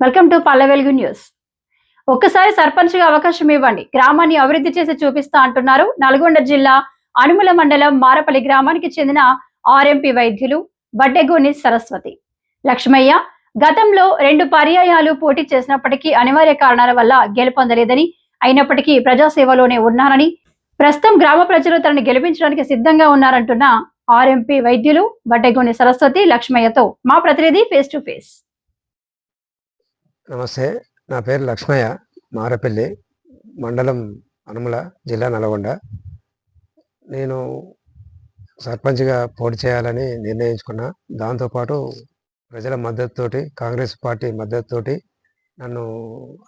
Welcome to Pallevelugu news ఒక్కసారి సర్పంచ్గా అవకాశం ఇవ్వండి. గ్రామాన్ని అభివృద్ధి చేసి చూపిస్తా అంటున్నారు. నల్గొండ జిల్లా అనుముల మండలం మారపల్లి గ్రామానికి చెందిన ఆర్ఎంపీ వైద్యులు బడ్డెగోని సరస్వతి. లక్ష్మయ్య గతంలో రెండు పర్యాయాలు పోటీ చేసినప్పటికీ అనివార్య కారణాల వల్ల గెలుపొందలేదని అయినప్పటికీ ప్రజాసేవలోనే ఉన్నారని ప్రస్తుతం గ్రామ ప్రజలు తనని గెలిపించడానికి సిద్ధంగా ఉన్నారంటున్న ఆర్ఎంపీ వైద్యులు బడ్డెగోని సరస్వతి లక్ష్మయ్యతో మా ప్రతినిధి ఫేస్ టు ఫేస్ నమస్తే నా పేరు లక్ష్మయ్య మారపల్లి మండలం అనుమల జిల్లా నల్గొండ. నేను సర్పంచ్గా పోటీ చేయాలని నిర్ణయించుకున్నా. దాంతోపాటు ప్రజల మద్దతుతోటి కాంగ్రెస్ పార్టీ మద్దతుతోటి నన్ను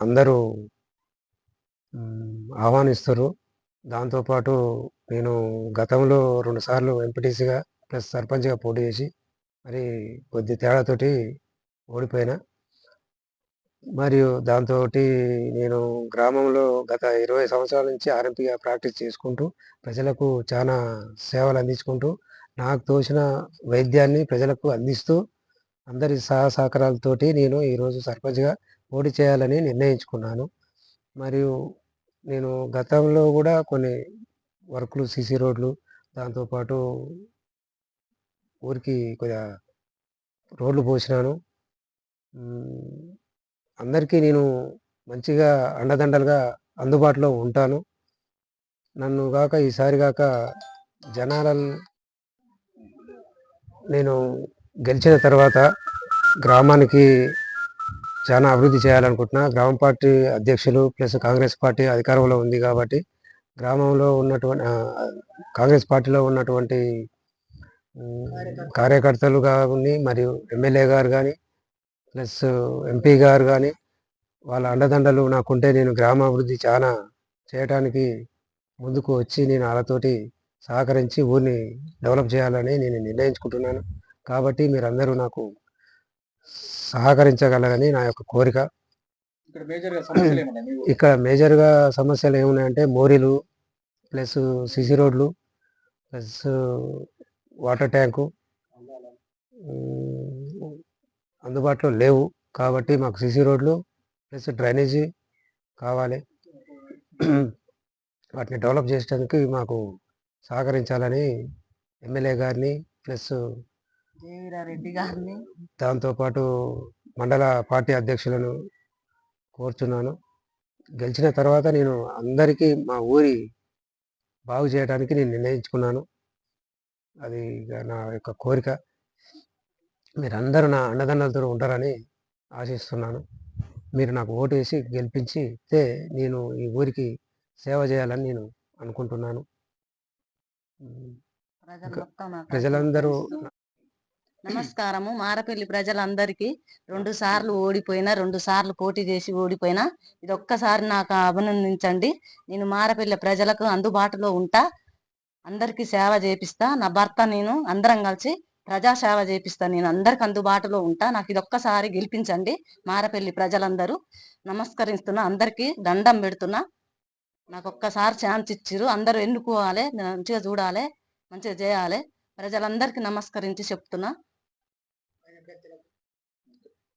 అందరూ ఆహ్వానిస్తారు దాంతోపాటు నేను గతంలో రెండుసార్లు ఎంపీటీసీగా ప్లస్ సర్పంచ్గా పోటీ చేసి మరి కొద్ది తేడాతోటి ఓడిపోయినా. మరియు దాంతో నేను గ్రామంలో గత ఇరవై సంవత్సరాల నుంచి ఆర్ఎంపీగా ప్రాక్టీస్ చేసుకుంటూ ప్రజలకు చాలా సేవలు అందించుకుంటూ నాకు తోచిన వైద్యాన్ని ప్రజలకు అందిస్తూ అందరి సహా సహకారాలతోటి నేను ఈరోజు సర్పంచ్గా పోటీ చేయాలని నిర్ణయించుకున్నాను. మరియు నేను గతంలో కూడా కొన్ని వర్కులు సీసీ రోడ్లు దాంతోపాటు ఊరికి కొద్దిగా రోడ్లు పోసినాను. అందరికీ నేను మంచిగా అండదండలుగా అందుబాటులో ఉంటాను. నన్ను కాక ఈసారి కాక జనాల నేను గెలిచిన తర్వాత గ్రామానికి చాలా అభివృద్ధి చేయాలనుకుంటున్నా. గ్రామ పార్టీ అధ్యక్షులు ప్లస్ కాంగ్రెస్ పార్టీ అధికారంలో ఉంది కాబట్టి గ్రామంలో ఉన్నటువంటి కాంగ్రెస్ పార్టీలో ఉన్నటువంటి కార్యకర్తలు కానీ మరియు ఎమ్మెల్యే గారు కానీ ప్లస్ ఎంపీ గారు కానీ వాళ్ళ అండదండలు నాకుంటే నేను గ్రామాభివృద్ధి చాలా చేయడానికి ముందుకు వచ్చి నేను వాళ్ళతోటి సహకరించి ఊరిని డెవలప్ చేయాలని నేను నిర్ణయించుకుంటున్నాను. కాబట్టి మీరందరూ నాకు సహకరించగలరని నా యొక్క కోరిక. ఇక్కడ మేజర్గా సమస్యలు ఏమున్నాయంటే మోరీలు ప్లస్ సిసి రోడ్లు ప్లస్ వాటర్ ట్యాంకు అందుబాటులో లేవు. కాబట్టి మాకు సిసి రోడ్లు ప్లస్ డ్రైనేజీ కావాలి. వాటిని డెవలప్ చేసడానికి మాకు సహకరించాలని ఎమ్మెల్యే గారిని ప్లస్ రెడ్డి గారిని దాంతోపాటు మండల పార్టీ అధ్యక్షులను కోరుచున్నాను. గెలిచిన తర్వాత నేను అందరికీ మా ఊరి బాగు చేయడానికి నేను నిర్ణయించుకున్నాను. అది నా యొక్క కోరిక. మీరందరూ నా అండదండలతో ఉంటారని ఆశిస్తున్నాను. మీరు నాకు ఓటు వేసి గెలిపించితే నేను ఈ ఊరికి సేవ చేయాలని నేను అనుకుంటున్నాను. ప్రజలందరూ నమస్కారము. మారపల్లి ప్రజలందరికీ రెండు సార్లు ఓడిపోయినా రెండు సార్లు పోటీ చేసి ఓడిపోయినా ఇది ఒక్కసారి నాకు అభినందించండి. నేను మారపల్లి ప్రజలకు అందుబాటులో ఉంటా అందరికీ సేవ చేపిస్తా. నా భర్త నేను అందరం కలిసి ప్రజా సేవ నేను అందరికి అందుబాటులో ఉంటా. నాకు ఇది ఒక్కసారి గెలిపించండి. మారపల్లి ప్రజలందరూ నమస్కరిస్తున్నా. అందరికీ దండం పెడుతున్నా. నాకు ఒక్కసారి ఛాన్స్ ఇచ్చిర్రు. అందరూ ఎన్నుకోవాలి. మంచిగా చూడాలి. మంచిగా చేయాలి. ప్రజలందరికీ నమస్కరించి చెప్తున్నా.